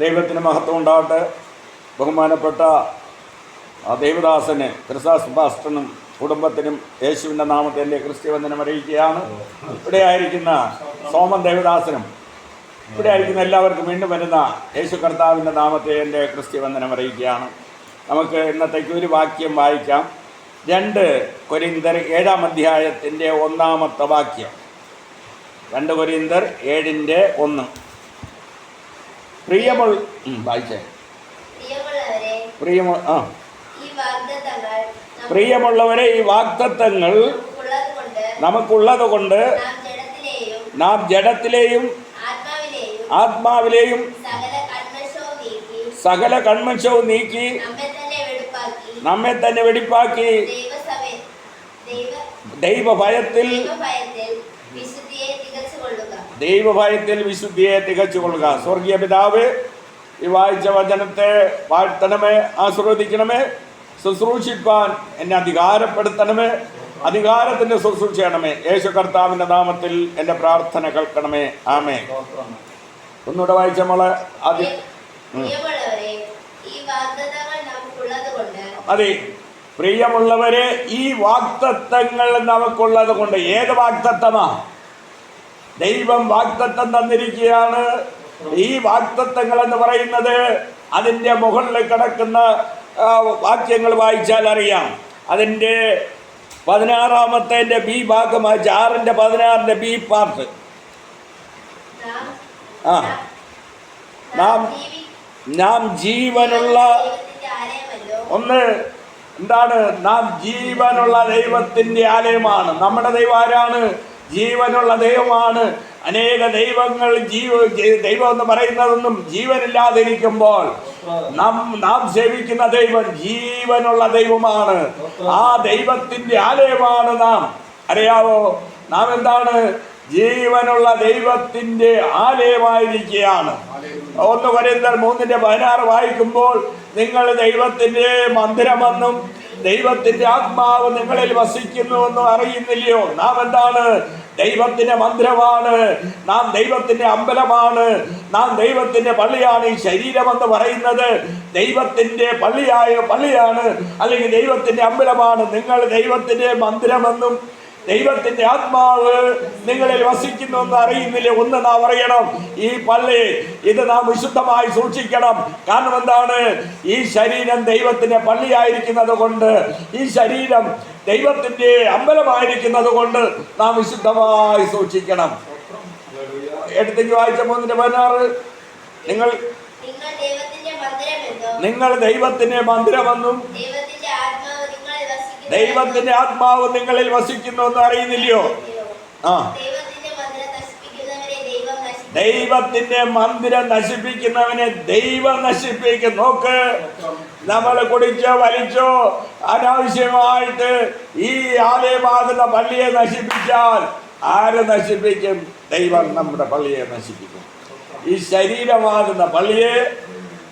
ദൈവത്തിന് മഹത്വം ഉണ്ടാവട്ടെ ബഹുമാനപ്പെട്ട ദേവദാസന് ക്രിസ്താസ് പാസ്റ്ററിനും കുടുംബത്തിനും യേശുവിന്റെ നാമത്തെ എന്റെ ക്രിസ്ത്യവന്ദനം അറിയിക്കുകയാണ്. ഇവിടെ ആയിരിക്കുന്ന സോമൻ ദേവദാസനും ഇവിടെ ആയിരിക്കുന്ന എല്ലാവർക്കും വീണ്ടും വരുന്ന യേശു കർത്താവിന്റെ നാമത്തെ എന്റെ ക്രിസ്ത്യവന്ദനം അറിയിക്കുകയാണ്. നമുക്ക് ഇന്നത്തേക്ക് ഒരു വാക്യം വായിക്കാം. രണ്ട് കൊരിന്തർ ഏഴാം അധ്യായത്തിന്റെ ഒന്നാമത്തെ വാക്യം. രണ്ട് കൊരിന്തർ ഏഴിന്റെ ഒന്ന്. പ്രിയമുൾ വായിച്ചേ. പ്രിയമുള്ളവരെ പ്രിയമു ആ. പ്രിയമുള്ളവരെ ഈ വാക്തത്വങ്ങൾ നമുക്കുള്ളത് കൊണ്ട് നാം ജഡത്തിലെയും ആത്മാവിലെയും സകല കൺമശവും നീക്കി നമ്മെ തന്നെ വെടുപ്പാക്കി. ദൈവഭയത്തിൽ ദൈവഭയത്തിൽ വിശുദ്ധിയെ തികച്ചു കൊള്ളുക സ്വർഗീയ പിതാവ് ഈ വായിച്ച വചനത്തെ വാഴ്ത്തണമേ ആസ്വദിക്കണമേ ശുശ്രൂഷിപ്പാൻ എന്നെ അധികാരപ്പെടുത്തണമേ അധികാരത്തിന്റെ ശുശ്രൂഷ ചെയ്യണമേ. യേശു കർത്താവിന്റെ നാമത്തിൽ എന്റെ പ്രാർത്ഥന കേൾക്കണമേ. ആമേ ഒന്നുകൂടെ വായിച്ച നമ്മളെ ആദ്യം. അതെ. പ്രിയമുള്ളവരെ ഈ വാക്തത്വങ്ങൾ നമുക്കുള്ളത് കൊണ്ട് ഏത് വാക്തത്വമാ ദൈവം വാക്തത്വം തന്നിരിക്കുകയാണ്. ഈ വാക്തത്വങ്ങൾ എന്ന് പറയുന്നത് അതിന്റെ മുകളിൽ കിടക്കുന്ന വാക്യങ്ങൾ വായിച്ചാൽ അറിയാം. അതിന്റെ പതിനാറാമത്തെ ബി ഭാഗം വായിച്ച ആറിന്റെ പതിനാറിന്റെ ബി പാർട്ട്. ആ. നാം നാം ജീവനുള്ള ഒന്ന് എന്താണ്? നാം ജീവനുള്ള ദൈവത്തിന്റെ ആലയമാണ്. നമ്മുടെ ദൈവം ആരാണ്? ജീവനുള്ള ദൈവമാണ്. അനേക ദൈവങ്ങൾ ജീവ ദൈവം എന്ന് പറയുന്നതൊന്നും ജീവനില്ലാതിരിക്കുമ്പോൾ നാം നാം സേവിക്കുന്ന ദൈവം ജീവനുള്ള ദൈവമാണ്. ആ ദൈവത്തിന്റെ ആലയമാണ് നാം. അറിയാവോ? നാം എന്താണ് ജീവനുള്ള ദൈവത്തിന്റെ ആലയമായിരിക്കുകയാണ്. ഒന്ന് വരുന്ന മൂന്നിന്റെ പതിനാറ് വായിക്കുമ്പോൾ നിങ്ങൾ ദൈവത്തിന്റെ മന്ദിരമെന്നും ദൈവത്തിന്റെ ആത്മാവ് നിങ്ങളിൽ വസിക്കുന്നുവെന്നും അറിയുന്നില്ലയോ? നാം എന്താണ്? ദൈവത്തിന്റെ മന്ദിരമാണ്. നാം ദൈവത്തിന്റെ അമ്പലമാണ്. നാം ദൈവത്തിന്റെ പള്ളിയാണ് ഈ ശരീരമെന്ന് പറയുന്നത്. ദൈവത്തിന്റെ പള്ളിയായ പള്ളിയാണ് അല്ലെങ്കിൽ ദൈവത്തിന്റെ അമ്പലമാണ്. നിങ്ങൾ ദൈവത്തിന്റെ മന്ദിരമെന്നും ദൈവത്തിന്റെ ആത്മാവ് നിങ്ങളിൽ വസിക്കുന്നു എന്ന് അറിയുന്നില്ല? ഒന്ന് നാം അറിയണം. ഈ പള്ളി ഇത് നാം വിശുദ്ധമായി സൂക്ഷിക്കണം. കാരണം എന്താണ്? ഈ ശരീരം ദൈവത്തിന്റെ പള്ളിയായിരിക്കുന്നത് കൊണ്ട് ഈ ശരീരം ദൈവത്തിന്റെ അമ്പലമായിരിക്കുന്നത് കൊണ്ട് നാം വിശുദ്ധമായി സൂക്ഷിക്കണം. എടുത്തേക്ക് വായിച്ച മൂന്നിന്റെ പതിനാറ്. നിങ്ങൾ നിങ്ങൾ ദൈവത്തിന്റെ മന്ദിരമെന്നും ദൈവത്തിന്റെ ആത്മാവ് നിങ്ങളിൽ വസിക്കുന്നു എന്ന് അറിയുന്നില്ലയോ? ആ. ദൈവത്തിന്റെ മന്ദിരം നശിപ്പിക്കുന്നവനെ ദൈവം നശിപ്പിക്കും. നോക്ക്. നമ്മൾ കുടിച്ചോ വലിച്ചോ അനാവശ്യമായിട്ട് ഈ ആലയമാകുന്ന പള്ളിയെ നശിപ്പിച്ചാൽ ആര് നശിപ്പിക്കും? ദൈവം നമ്മുടെ പള്ളിയെ നശിപ്പിക്കും. ഈ ശരീരമാകുന്ന പള്ളിയെ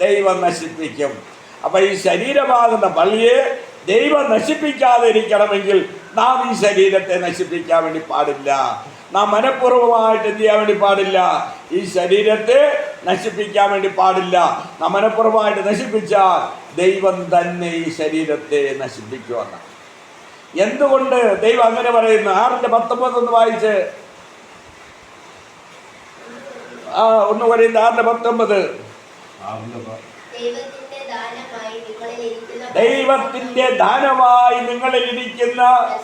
ദൈവം നശിപ്പിക്കും. അപ്പൊ ഈ ശരീരമാകുന്ന പള്ളിയെ ദൈവം നശിപ്പിക്കാതിരിക്കണമെങ്കിൽ നാം ഈ ശരീരത്തെ നശിപ്പിക്കാൻ വേണ്ടി പാടില്ല. നാം മനഃപൂർവമായിട്ട് എന്ത് ചെയ്യാൻ വേണ്ടി പാടില്ല? ഈ ശരീരത്തെ നശിപ്പിക്കാൻ വേണ്ടി പാടില്ല. നാം മനഃപൂർവമായിട്ട് നശിപ്പിച്ചാൽ ദൈവം തന്നെ ഈ ശരീരത്തെ നശിപ്പിക്കുമെന്ന്. എന്തുകൊണ്ട് ദൈവം അങ്ങനെ പറയുന്നു? ആറിന്റെ പത്തൊമ്പത് ഒന്ന് വായിച്ച്. ആ ഒന്ന് പറയുന്നത് ആറിന്റെ പത്തൊമ്പത്. ദൈവത്തിന്റെ ദാനമായി നിങ്ങളിൽ ഇരിക്കുന്ന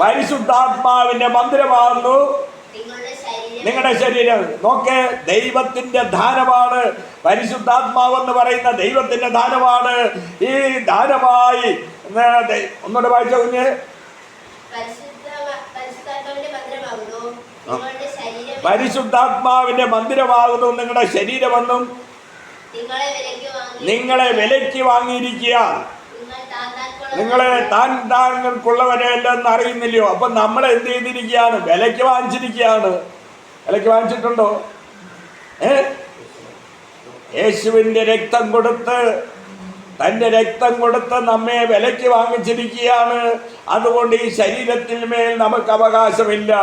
പരിശുദ്ധാത്മാവിന്റെ മന്ദിരമാകുന്നു. നിങ്ങളുടെ ശരീരം നോക്കെ ദൈവത്തിന്റെ ദാനമാണ്. പരിശുദ്ധാത്മാവ് എന്ന് പറയുന്ന ദൈവത്തിന്റെ ദാനമാണ്. ഈ ദാനമായി ഒന്നുകൂടെ വായിച്ച കുഞ്ഞ്. പരിശുദ്ധാത്മാവിന്റെ മന്ദിരമാകുന്നു. നിങ്ങളുടെ ശരീരമെന്നും നിങ്ങളെ വിലയ്ക്ക് വാങ്ങിയിരിക്കുക. നിങ്ങളെ താൻ താങ്കൾക്കുള്ളവരെയല്ലെന്ന് അറിയുന്നില്ലയോ? അപ്പൊ നമ്മൾ എന്ത് ചെയ്തിരിക്കുകയാണ്? വിലയ്ക്ക് വാങ്ങിച്ചിരിക്കുകയാണ്. വിലയ്ക്ക് വാങ്ങിച്ചിട്ടുണ്ടോ? ഏ? യേശുവിന്റെ രക്തം കൊടുത്ത് തന്റെ രക്തം കൊടുത്ത് നമ്മെ വിലയ്ക്ക് വാങ്ങിച്ചിരിക്കുകയാണ്. അതുകൊണ്ട് ഈ ശരീരത്തിൽ മേൽ നമുക്ക് അവകാശമില്ല.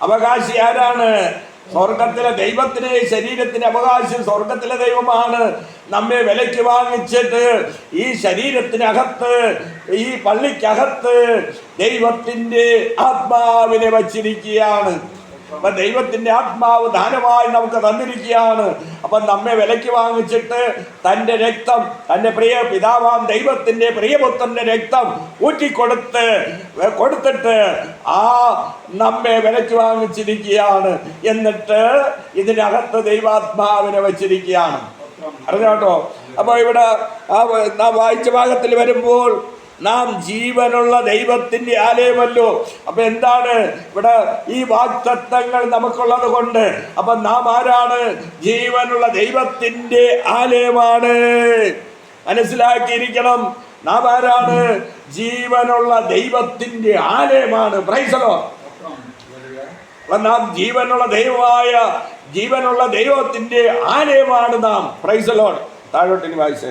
അവകാശി ആരാണ്? സ്വർഗത്തിലെ ദൈവത്തിന് ശരീരത്തിന് അവകാശം സ്വർഗത്തിലെ ദൈവമാണ്. നമ്മെ വിലയ്ക്ക് വാങ്ങിച്ചിട്ട് ഈ ശരീരത്തിനകത്ത് ഈ പള്ളിക്കകത്ത് ദൈവത്തിന്റെ ആത്മാവിനെ വച്ചിരിക്കുകയാണ്. അപ്പൊ ദൈവത്തിന്റെ ആത്മാവ് ദാനമായി നമുക്ക് തന്നിരിക്കുകയാണ്. അപ്പൊ നമ്മെ വിലയ്ക്ക് വാങ്ങിച്ചിട്ട് തന്റെ രക്തം തന്റെ പ്രിയ പിതാവാം ദൈവത്തിന്റെ പ്രിയപുത്രന്റെ രക്തം ഊറ്റിക്കൊടുത്ത് കൊടുത്തിട്ട് ആ നമ്മെ വിലയ്ക്ക് വാങ്ങിച്ചിരിക്കുകയാണ്. എന്നിട്ട് ഇതിനകത്ത് ദൈവാത്മാവിനെ വച്ചിരിക്കുകയാണ്. അറിഞ്ഞോട്ടോ അപ്പോൾ ഇവിടെ ആ വായിച്ച ഭാഗത്തിൽ വരുമ്പോൾ നാം ജീവനുള്ള ദൈവത്തിന്റെ ആലയമല്ലോ. അപ്പം എന്താണ് ഇവിടെ ഈ വാക്തത്വങ്ങൾ നമുക്കുള്ളത് കൊണ്ട്? അപ്പം നാം ആരാണ്? ജീവനുള്ള ദൈവത്തിന്റെ ആലയമാണ്. മനസ്സിലാക്കിയിരിക്കണം. നാം ആരാണ്? ജീവനുള്ള ദൈവത്തിന്റെ ആലയമാണ്. പ്രൈസലോ അപ്പം നാം ജീവനുള്ള ദൈവമായ ജീവനുള്ള ദൈവത്തിന്റെ ആലയമാണ് നാം. പ്രൈസലോൺ താഴോട്ടിന് വായിച്ചേ.